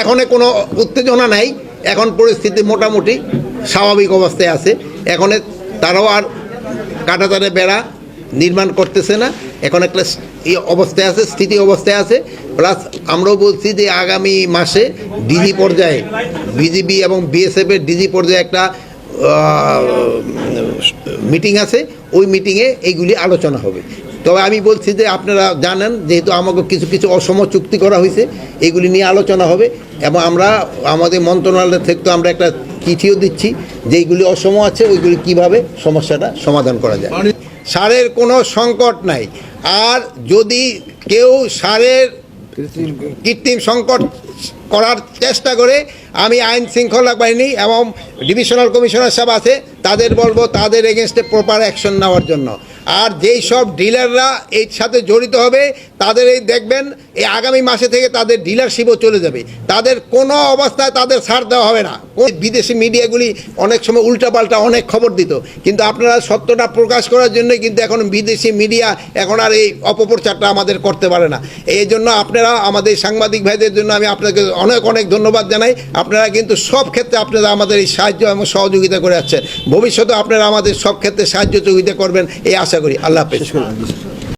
এখন কোনো উত্তেজনা নাই। এখন পরিস্থিতি মোটামুটি স্বাভাবিক অবস্থায় আছে। এখন তারাও আর কাটাতারে বেড়া নির্মাণ করতেছে না। এখন একটা অবস্থায় আছে, স্থিতি অবস্থায় আছে। প্লাস আমরাও বলছি যে আগামী মাসে ডিজি পর্যায়ে বিজিবি এবং বিএসএফের ডিজি পর্যায়ে একটা মিটিং আছে ওই মিটিংয়ে এইগুলি আলোচনা হবে। তবে আমি বলছি যে আপনারা জানেন যেহেতু আমাকে কিছু কিছু অসম চুক্তি করা হয়েছে এগুলি নিয়ে আলোচনা হবে এবং আমরা আমাদের মন্ত্রণালয় থেকে তো আমরা একটা চিঠিও দিচ্ছি যেইগুলি অসম আছে ওইগুলি কীভাবে সমস্যাটা সমাধান করা যায়। সারের কোনো সংকট নাই। আর যদি কেউ সারের কৃত্রিম সংকট করার চেষ্টা করে আমি আইন শৃঙ্খলা বাহিনী এবং ডিভিশনাল কমিশনার সাহেব আছে, তাদের বলব তাদের এগেনস্টে প্রপার অ্যাকশন নেওয়ার জন্য। আর যেই সব ডিলাররা এর সাথে জড়িত হবে, তাদের এই দেখবেন, এই আগামী মাসে থেকে তাদের ডিলারশিপও চলে যাবে। তাদের কোনো অবস্থায় তাদের ছাড় দেওয়া হবে না। বিদেশি মিডিয়াগুলি অনেক সময় উল্টাপাল্টা অনেক খবর দিত। কিন্তু আপনারা সত্যটা প্রকাশ করার জন্য কিন্তু এখন বিদেশি মিডিয়া এখন আর এই অপপ্রচারটা আমাদের করতে পারে না। এই জন্য আপনারা, আমাদের সাংবাদিক ভাইদের জন্য আমি আপনাকে অনেক অনেক ধন্যবাদ জানাই। আপনারা কিন্তু সব ক্ষেত্রে আপনারা আমাদের এই সাহায্য এবং সহযোগিতা করে যাচ্ছেন। ভবিষ্যতে আপনারা আমাদের সব ক্ষেত্রে সাহায্য সহযোগিতা করবেন, এই আশা করি আল্লাহ হাফেজ।